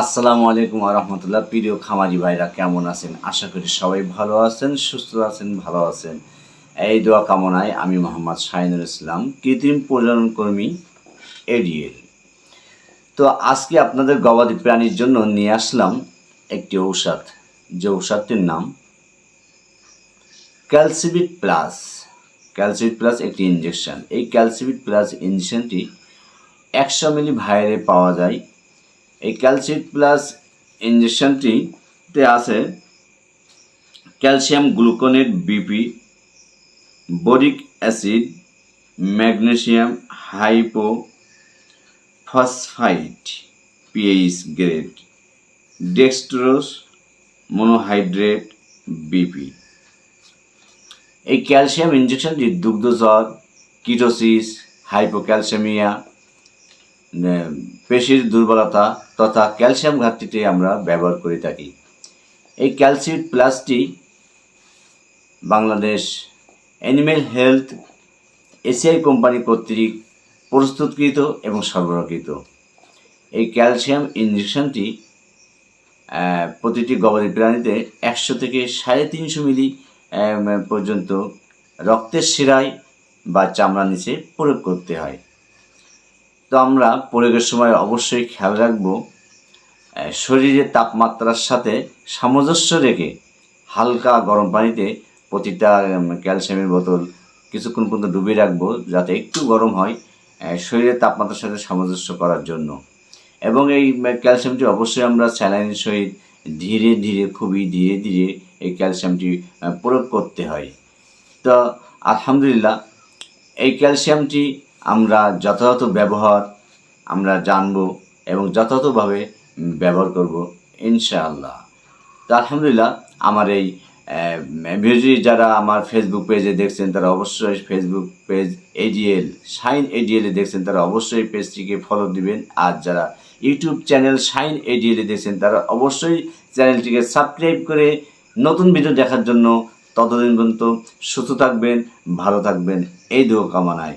আসসালামু আলাইকুম রহমতুল্লাহ। প্রিয় খামারি ভাইরা, কেমন আছেন? আশা করি সবাই ভালো আছেন, সুস্থ আছেন, ভালো আছেন। এই দোয়া কামনায় আমি মোহাম্মদ শাহিনুর ইসলাম, কৃত্রিম প্রজনন কর্মী, এডিএল। তো আজকে আপনাদের গবাদি প্রাণীর জন্য নিয়ে আসলাম একটি ঔষধ। যে ঔষধটির নাম ক্যালসিবিট প্লাস। ক্যালসিবিট প্লাস একটি ইঞ্জেকশন এই ক্যালসিবিট প্লাস ইঞ্জেকশনটি একশো মিলি ভাইরে পাওয়া যায়। এই ক্যালসিট প্লাস ইঞ্জেকশনটিতে আছে calcium gluconate BP, boric acid, magnesium hypophosphite PH grade, dextrose, monohydrate BP. এই ক্যালসিয়াম ইঞ্জেকশনটি দুগ্ধজ্বর কিটোসিস, হাইপোক্যালসেমিয়া পেশির দুর্বলতা তথা ক্যালসিয়াম ঘাটতিতে আমরা ব্যবহার করে থাকি। এই calcium প্লাসটি Bangladesh animal health ACI company কর্তৃক প্রস্তুতকৃত এবং সরবরাহকৃত। এই ক্যালসিয়াম ইঞ্জেকশনটি প্রতিটি গবাদি প্রাণীতে একশো থেকে সাড়ে তিনশো মিলি পর্যন্ত রক্তের শিরায় বা চামড়ার নিচে প্রয়োগ করতে হয়। তো আমরা প্রয়োগের সময় অবশ্যই খেয়াল রাখব শরীরের তাপমাত্রার সাথে সামঞ্জস্য রেখে হালকা গরম পানিতে প্রতিটা ক্যালসিয়ামের বোতল কিছুক্ষণ পর্যন্ত ডুবিয়ে রাখব যাতে একটু গরম হয় শরীরের তাপমাত্রার সাথে সামঞ্জস্য করার জন্য। এবং এই ক্যালসিয়ামটি অবশ্যই আমরা স্যালাইনের সহিত ধীরে ধীরে, খুবই ধীরে ধীরে এই ক্যালসিয়ামটি প্রয়োগ করতে হয়। তো আলহামদুলিল্লাহ, এই ক্যালসিয়ামটি আমরা যথাযথ ব্যবহার আমরা জানব এবং যথাযথভাবে ব্যবহার করব, ইনশাআল্লাহ। তো আলহামদুলিল্লাহ, আমার এই ভিডিও যারা আমার ফেসবুক পেজে দেখছেন, তারা অবশ্যই ফেসবুক পেজ এডিএল শাইন এডিএলে দেখছেন, তারা অবশ্যই পেজটিকে ফলো দিবেন। আর যারা ইউটিউব চ্যানেল শাইন এডিএলে দেখছেন, তারা অবশ্যই চ্যানেলটিকে সাবস্ক্রাইব করে নতুন ভিডিও দেখার জন্য ততদিন পর্যন্ত সুস্থ থাকবেন, ভালো থাকবেন। এই দোয়া কামনায়।